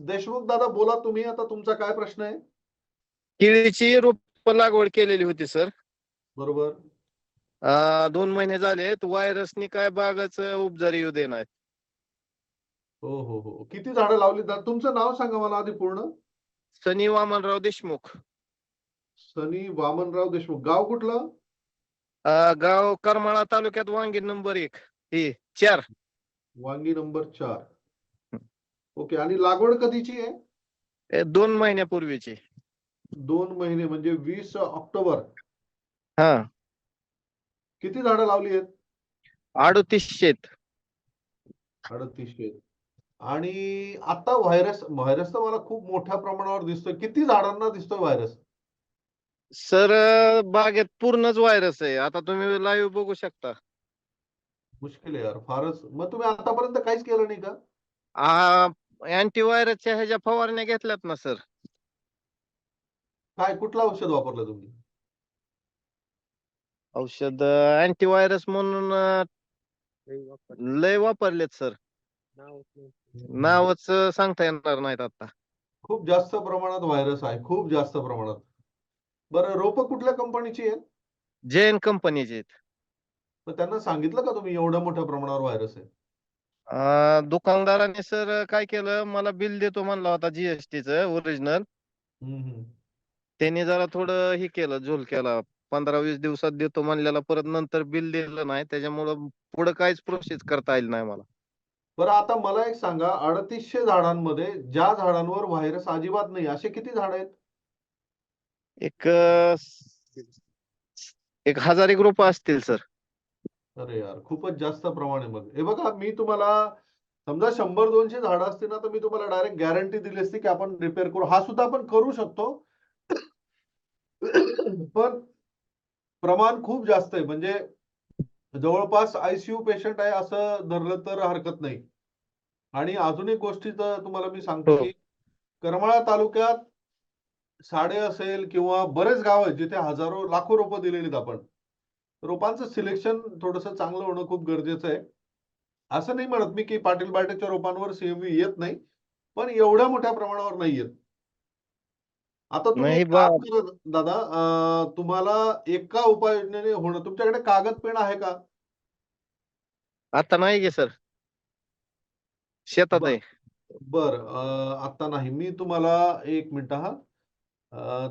देशमुख दादा बोला तुम्ही आता तुमचा काय प्रश्न आहे? केळीची रोप लागवड केलेली होती सर. बरोबर. अं, दोन महिने झाले व्हायरसनी काय बागाच उपजारी येऊ देणार? हो हो हो. किती झाडं लावली? तुमचं नाव सांगा मला आधी पूर्ण. सनी वामनराव देशमुख. सनी वामनराव देशमुख. गाव कुठलं? अं, गाव करमाळा तालुक्यात वांगी नंबर एक. हे चार. वांगी नंबर चार. ओके आणि लागवड कधीची आहे? दोन महिन्यापूर्वीची. दोन महिने म्हणजे वीस ऑक्टोबर. हा. किती झाडं लावली आहेत? अडतीसशे अडतीसशे आणि आता व्हायरस व्हायरस तर मला खूप मोठ्या प्रमाणावर दिसतोय. किती झाडांना दिसतोय व्हायरस सर बागेत पूर्णच व्हायरस आहे. आता तुम्ही लाईव्ह बघू शकता. मुश्किल आहे यार फारच. मग तुम्ही आतापर्यंत काहीच केलं नाही का? अँटीव्हायरसच्या ह्याच्या फवारण्या घेतल्यात ना सर काय कुठलं औषध वापरलं तुम्ही? औषध अँटीव्हायरस म्हणून अं, लय वापरलेत सर नावच सांगता येणार नाहीत आता. खूप जास्त प्रमाणात व्हायरस आहे खूप जास्त प्रमाणात. बरं रोपं कुठल्या कंपनीची आहे जैन कंपनीचे आहेत. मग त्यांना सांगितलं का तुम्ही एवढ्या मोठ्या प्रमाणावर व्हायरस आहे? अं, दुकानदाराने सर काय केलं? मला बिल देतो म्हणला होता जीएसटीचं ओरिजिनल हम्म, हम्म. त्यांनी जरा थोडं हे केलं झोल केला. पंधरा वीस दिवसात देतो म्हणलेला. परत नंतर बिल दिलं नाही. त्याच्यामुळं पुढे काहीच प्रोसेस करता येईल नाही मला. बरं आता मला एक सांगा. अडतीसशे झाडांमध्ये ज्या झाडांवर व्हायरस अजिबात नाही असे किती झाड आहेत? एक अं, एक हजार एक रुपये असतील सर. अरे यार खूपच जास्त प्रमाण आहे मग. हे बघा मी तुम्हाला समजा शंभर दोनशे झाडं असतील ना तर मी तुम्हाला डायरेक्ट गॅरंटी दिली असती की आपण रिपेअर करू. हा सुद्धा आपण करू शकतो. पण प्रमाण खूप जास्त आहे. म्हणजे जवळपास आयसीयू पेशंट आहे असं धरलं तर हरकत नाही. आणि अजून एक गोष्टी तर तुम्हाला मी सांगतो हो. की करमाळा तालुक्यात साडे असेल किंवा बरेच गाव आहेत जिथे हजारो लाखो रोपं दिलेली आहेत आपण. रोपांचं सिलेक्शन थोडंसं चांगलं होणं खूप गरजेचं आहे. असं नाही म्हणत मी की पाटील बाटेच्या रोपांवर सीएमव्ही येत नाही पण एवढ्या मोठ्या प्रमाणावर नाही येत. आता तुम्ही दादा तुम्हाला एका उपाययोजनेने होणं तुमच्याकडे कागद पेन आहे का? आता नाही गे सर. शेतात. आहे. बर आता नाही. मी तुम्हाला एक मिनिट हा.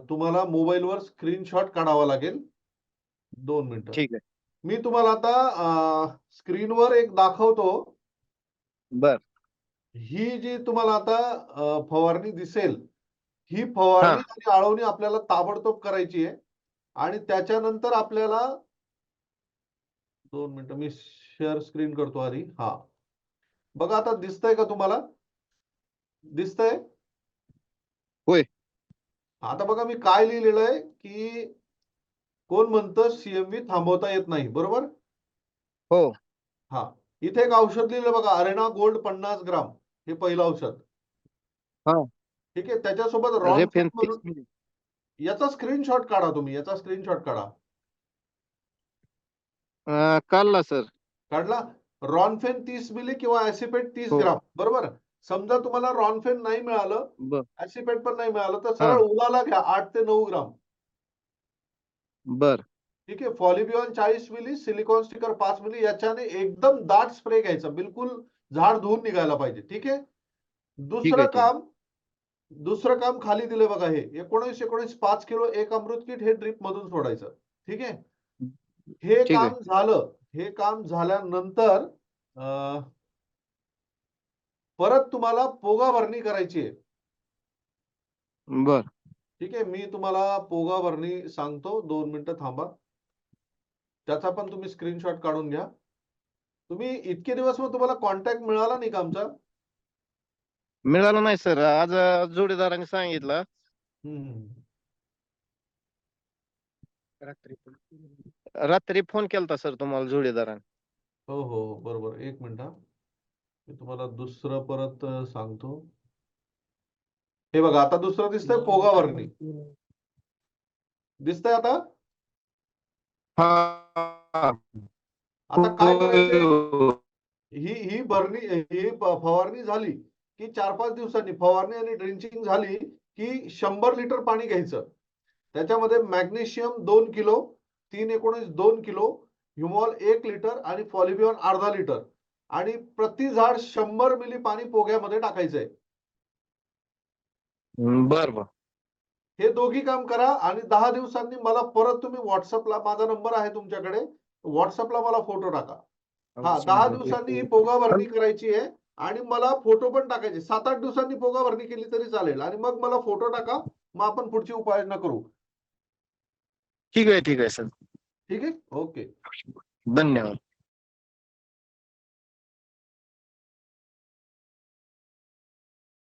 तुम्हाला मोबाईलवर स्क्रीनशॉट काढावा लागेल. दोन मिनिटं. ठीक आहे. मी तुम्हाला आता स्क्रीनवर एक दाखवतो. बर. ही जी तुम्हाला आता फवारणी दिसेल ही फवारणी आणि आळवणी आपल्याला ताबडतोब करायची आहे. आणि त्याच्यानंतर आपल्याला दोन मिनिटं मी शेअर स्क्रीन करतो आधी. हा. बघा आता दिसतंय का तुम्हाला? दिसतंय? होय. आता बघा मी काय लिहिलेलं आहे की कोण म्हणतं सीएमव्ही थांबवता येत नाही बरोबर? हो. हा. इथे एक औषध लिहिलं बघा अरेना गोल्ड पन्नास ग्राम हे पहिलं औषध. हा. ठीक आहे त्याच्यासोबत रॉन याचा स्क्रीनशॉट काढा तुम्ही याचा स्क्रीनशॉट काढा. काढला सर. काढला? रॉनफेन तीस मिली किंवा ऍसिपेट तीस हो. ग्राम बरोबर? समजा तुम्हाला रॉनफेन नाही मिळालं ऍसिपेट पण नाही मिळालं तर सरळ उलाला घ्या आठ ते नऊ ग्राम. बर. ठीक आहे फॉलिबिऑन चाळीस मिली सिलिकॉन स्टिकर पाच मिली याच्याने एकदम दाट स्प्रे घ्यायचा बिलकुल झाड धुवून निघायला पाहिजे ठीक आहे? दुसरं. काम दुसरं काम खाली दिले बघा हे एकोणीस एकोणीस पाच किलो एक अमृत किट हे ड्रिप मधून सोडायचं ठीक आहे? हे. काम झालं हे काम झाल्यानंतर परत तुम्हाला पोगा भरणी करायची आहे. बर. ठीक आहे मी तुम्हाला पोगा भरणी सांगतो दोन मिनिटं थांबा. त्याचा पण तुम्ही स्क्रीनशॉट काढून घ्या. तुम्ही इतके दिवस मग तुम्हाला कॉन्टॅक्ट मिळाला नाही का आमचा? मिळालं नाही सर आज जोडीदाराने सांगितलं. रात्री फोन केलता सर तुम्हाला जोडीदाराने. हो हो बरोबर. एक मिनिट मी तुम्हाला दुसरं परत सांगतो. हे बघा आता दुसरं दिसतंय पोगा भरणी दिसतंय आता? हा. आता काय ही ही भरणी ही फवारणी झाली की चार पाच दिवसांनी फवारणी आणि ड्रिंचिंग झाली की शंभर लिटर पाणी घ्यायचं. त्याच्यामध्ये मॅग्नेशियम दोन किलो तीन एकोणीस दोन किलो ह्युमॉल एक लिटर आणि फॉलिबियॉन अर्धा लिटर आणि प्रति झाड शंभर मिली पाणी पोग्यामध्ये टाकायचंय. बर बर. हे दोघी काम करा आणि दहा दिवसांनी मला परत तुम्ही व्हॉट्सअपला माझा नंबर आहे तुमच्याकडे व्हॉट्सअपला मला फोटो टाका. हा दहा दिवसांनी ही पोगा भरणी करायची आहे आणि मला फोटो पण टाकायचे. सात आठ दिवसांनी पोगा भरणी केली तरी चालेल आणि मग मला फोटो टाका मग आपण पुढची उपाययोजना करू. ठीक आहे ठीक आहे सर. ठीक आहे? ओके. धन्यवाद.